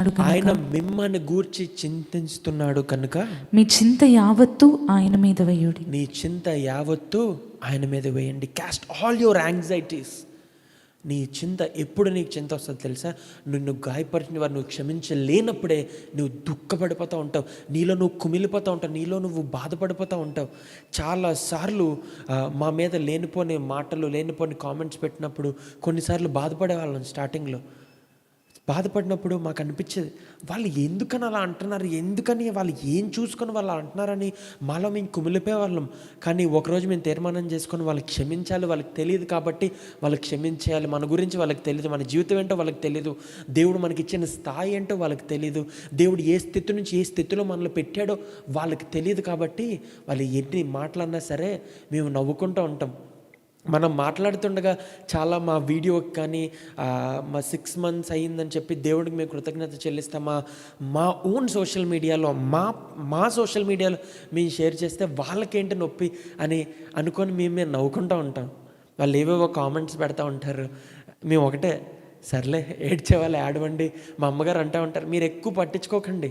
ఆయన మిమ్మల్ని గూర్చి చింతిస్తున్నాడు కనుక మీ చింత యావత్తు ఆయన మీద వేయుడి. నీ చింత యావత్తు ఆయన మీద వేయండి. క్యాస్ట్ ఆల్ యువర్ యాంగ్జైటీస్ నీ చింత ఎప్పుడు నీకు చింత వస్తుందో తెలుసా? నిన్ను గాయపరిచిన వారు నువ్వు క్షమించలేనప్పుడే నువ్వు దుఃఖపడిపోతూ ఉంటావు. నీలో నువ్వు కుమిలిపోతూ ఉంటావు. నీలో నువ్వు బాధపడిపోతూ ఉంటావు. చాలాసార్లు మా మీద లేనిపోని మాటలు లేనిపోని కామెంట్స్ పెట్టినప్పుడు కొన్నిసార్లు బాధపడే వాళ్ళం స్టార్టింగ్లో బాధపడినప్పుడు మాకు అనిపించేది వాళ్ళు ఎందుకని అలా అంటున్నారు? ఎందుకని వాళ్ళు ఏం చూసుకొని వాళ్ళు అంటున్నారని మాలో మేము కుమిలిపోయే వాళ్ళం కానీ ఒకరోజు మేము తీర్మానం చేసుకొని వాళ్ళకి క్షమించాలి వాళ్ళకి తెలియదు కాబట్టి వాళ్ళకి క్షమించేయాలి. మన గురించి వాళ్ళకి తెలియదు మన జీవితం ఏంటో వాళ్ళకి తెలియదు. దేవుడు మనకి ఇచ్చిన స్థాయి ఏంటో వాళ్ళకి తెలియదు. దేవుడు ఏ స్థితి నుంచి ఏ స్థితిలో మనల్ని పెట్టాడో వాళ్ళకి తెలియదు కాబట్టి వాళ్ళు ఎన్ని మాటలన్నా సరే మేము నవ్వుకుంటూ ఉంటాం. మనం మాట్లాడుతుండగా చాలా మా వీడియోకి కానీ మా సిక్స్ మంత్స్ అయ్యిందని చెప్పి దేవుడికి మేము కృతజ్ఞత చెల్లిస్తామా? మా మా ఓన్ సోషల్ మీడియాలో మా మా సోషల్ మీడియాలో మేము షేర్ చేస్తే వాళ్ళకేంటి నొప్పి అని అనుకొని మేము మేము నవ్వుకుంటూ ఉంటాం. వాళ్ళు ఏవేవో కామెంట్స్ పెడతా ఉంటారు. మేము ఒకటే సర్లే ఏడ్చే వాళ్ళు ఏడవండి మా అమ్మగారు అంటూ ఉంటారు మీరు ఎక్కువ పట్టించుకోకండి.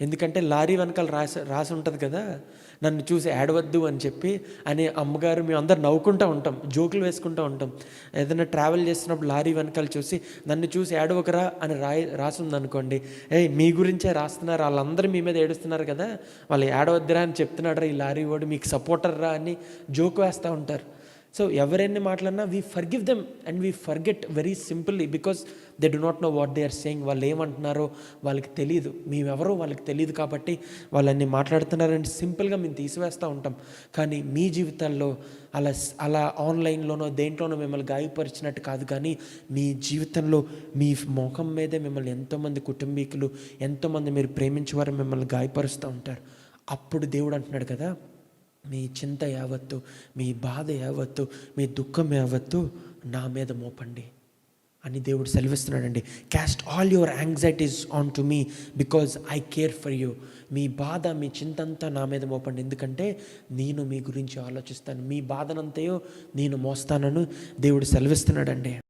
ఎందుకంటే లారీ వెనకాల రాసి రాసి ఉంటుంది కదా. నన్ను చూసి ఏడవద్దు అని చెప్పి అని అమ్మగారు మేము అందరు నవ్వుకుంటూ ఉంటాం జోకులు వేసుకుంటూ ఉంటాం. ఏదైనా ట్రావెల్ చేస్తున్నప్పుడు లారీ వెనకాల చూసి నన్ను చూసి ఏడవకరా అని రాయి రాసింది అనుకోండి ఏ మీ గురించే రాస్తున్నారు వాళ్ళందరూ మీ మీద ఏడుస్తున్నారు కదా. వాళ్ళు ఏడవద్దురా అని చెప్తున్నాడు ఈ లారీ వాడు మీకు సపోర్టర్ రా అని జోక్ వేస్తూ ఉంటారు. సో ఎవరెన్ని మాట్లాడినా we forgive them and we forget very simply because they do not know what they are saying వాళ్ళు ఏమంటున్నారో వాళ్ళకి తెలియదు మేమెవరో వాళ్ళకి తెలియదు కాబట్టి వాళ్ళన్ని మాట్లాడుతున్నారని సింపుల్గా మేము తీసివేస్తూ ఉంటాం. కానీ మీ జీవితాల్లో అలా అలా ఆన్లైన్లోనో దేంట్లోనో మిమ్మల్ని గాయపరిచినట్టు కాదు కానీ మీ జీవితంలో మీ ముఖం మీదే మిమ్మల్ని ఎంతోమంది కుటుంబీకులు ఎంతోమంది మీరు ప్రేమించేవారు మిమ్మల్ని గాయపరుస్తూ ఉంటారు. అప్పుడు దేవుడు అంటున్నాడు కదా మీ చింత యావత్తు మీ బాధ యావత్తు మీ దుఃఖం యావత్తు నా మీద మోపండి. అని దేవుడు సెలవిస్తున్నాడండి. Cast all your anxieties on to me because I care for you మీ బాధ మీ చింతంతా నా మీద మోపండి. ఎందుకంటే నేను మీ గురించి ఆలోచిస్తాను. మీ బాధనంతయో నేను మోస్తానను దేవుడు సెలవిస్తున్నాడండి.